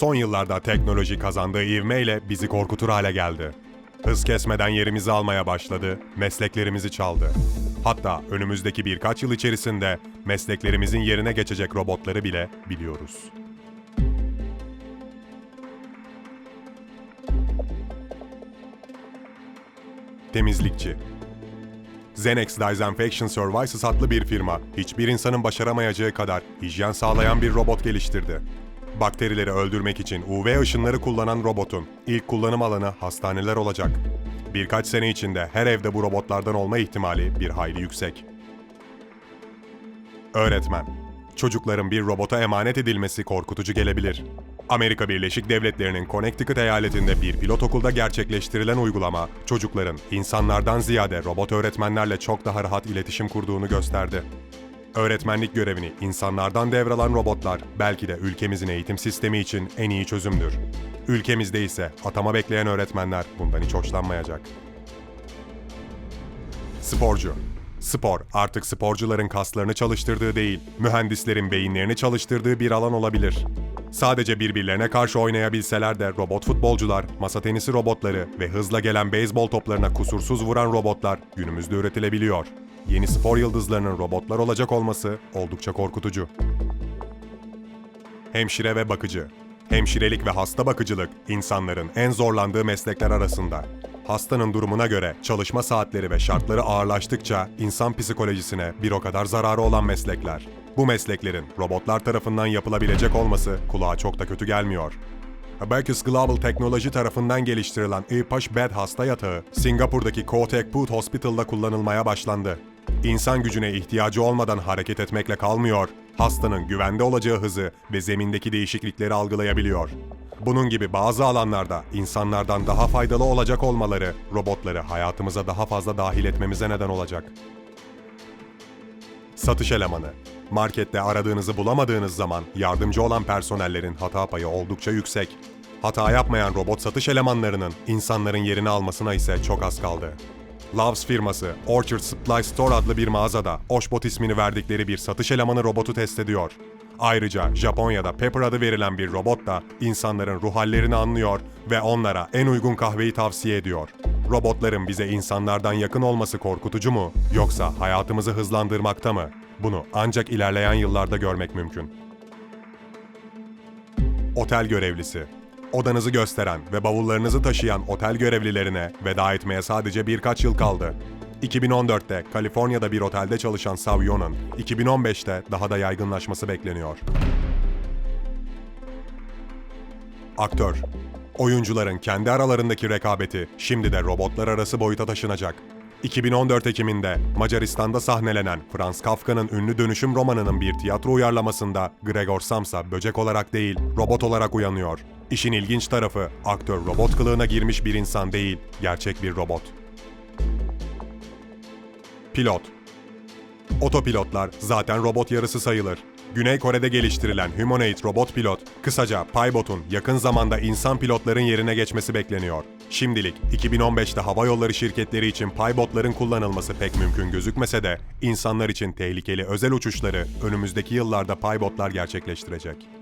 son yıllarda teknoloji kazandığı ivmeyle bizi korkutur hale geldi. Hız kesmeden yerimizi almaya başladı, mesleklerimizi çaldı. Hatta önümüzdeki birkaç yıl içerisinde mesleklerimizin yerine geçecek robotları bile biliyoruz. Temizlikçi Xenex Disinfection Services adlı bir firma, hiçbir insanın başaramayacağı kadar hijyen sağlayan bir robot geliştirdi. Bakterileri öldürmek için UV ışınları kullanan robotun ilk kullanım alanı hastaneler olacak. Birkaç sene içinde her evde bu robotlardan olma ihtimali bir hayli yüksek. Öğretmen Çocukların bir robota emanet edilmesi korkutucu gelebilir. Amerika Birleşik Devletleri'nin Connecticut eyaletinde bir pilot okulda gerçekleştirilen uygulama, çocukların insanlardan ziyade robot öğretmenlerle çok daha rahat iletişim kurduğunu gösterdi. Öğretmenlik görevini insanlardan devralan robotlar belki de ülkemizin eğitim sistemi için en iyi çözümdür. Ülkemizde ise atama bekleyen öğretmenler bundan hiç hoşlanmayacak. Sporcu. Spor artık sporcuların kaslarını çalıştırdığı değil, mühendislerin beyinlerini çalıştırdığı bir alan olabilir. Sadece birbirlerine karşı oynayabilseler de robot futbolcular, masa tenisi robotları ve hızla gelen beyzbol toplarına kusursuz vuran robotlar günümüzde üretilebiliyor. Yeni spor yıldızlarının robotlar olacak olması oldukça korkutucu. Hemşire ve bakıcı. Hemşirelik ve hasta bakıcılık insanların en zorlandığı meslekler arasında. Hastanın durumuna göre çalışma saatleri ve şartları ağırlaştıkça insan psikolojisine bir o kadar zararı olan meslekler. Bu mesleklerin robotlar tarafından yapılabilecek olması kulağa çok da kötü gelmiyor. Abacus Global Teknoloji tarafından geliştirilen İPAŞ Bed hasta yatağı, Singapur'daki Kotek Put Hospital'da kullanılmaya başlandı. İnsan gücüne ihtiyacı olmadan hareket etmekle kalmıyor, hastanın güvende olacağı hızı ve zemindeki değişiklikleri algılayabiliyor. Bunun gibi bazı alanlarda insanlardan daha faydalı olacak olmaları robotları hayatımıza daha fazla dahil etmemize neden olacak. Satış elemanı. Markette aradığınızı bulamadığınız zaman yardımcı olan personellerin hata payı oldukça yüksek. Hata yapmayan robot satış elemanlarının insanların yerini almasına ise çok az kaldı. Loves firması Orchard Supply Store adlı bir mağazada Oshbot ismini verdikleri bir satış elemanı robotu test ediyor. Ayrıca Japonya'da Pepper adı verilen bir robot da insanların ruh hallerini anlıyor ve onlara en uygun kahveyi tavsiye ediyor. Robotların bize insanlardan yakın olması korkutucu mu yoksa hayatımızı hızlandırmakta mı? Bunu ancak ilerleyen yıllarda görmek mümkün. Otel görevlisi. Odanızı gösteren ve bavullarınızı taşıyan otel görevlilerine veda etmeye sadece birkaç yıl kaldı. 2014'te Kaliforniya'da bir otelde çalışan Savyon'un 2015'te daha da yaygınlaşması bekleniyor. Aktör Oyuncuların kendi aralarındaki rekabeti şimdi de robotlar arası boyuta taşınacak. 2014 Ekim'inde Macaristan'da sahnelenen Franz Kafka'nın ünlü dönüşüm romanının bir tiyatro uyarlamasında Gregor Samsa böcek olarak değil, robot olarak uyanıyor. İşin ilginç tarafı, aktör robot kılığına girmiş bir insan değil, gerçek bir robot. Pilot Otopilotlar zaten robot yarısı sayılır. Güney Kore'de geliştirilen Humanoid robot pilot, kısaca Pybot'un yakın zamanda insan pilotların yerine geçmesi bekleniyor. Şimdilik 2015'te hava yolları şirketleri için Pybot'ların kullanılması pek mümkün gözükmese de insanlar için tehlikeli özel uçuşları önümüzdeki yıllarda Pybot'lar gerçekleştirecek.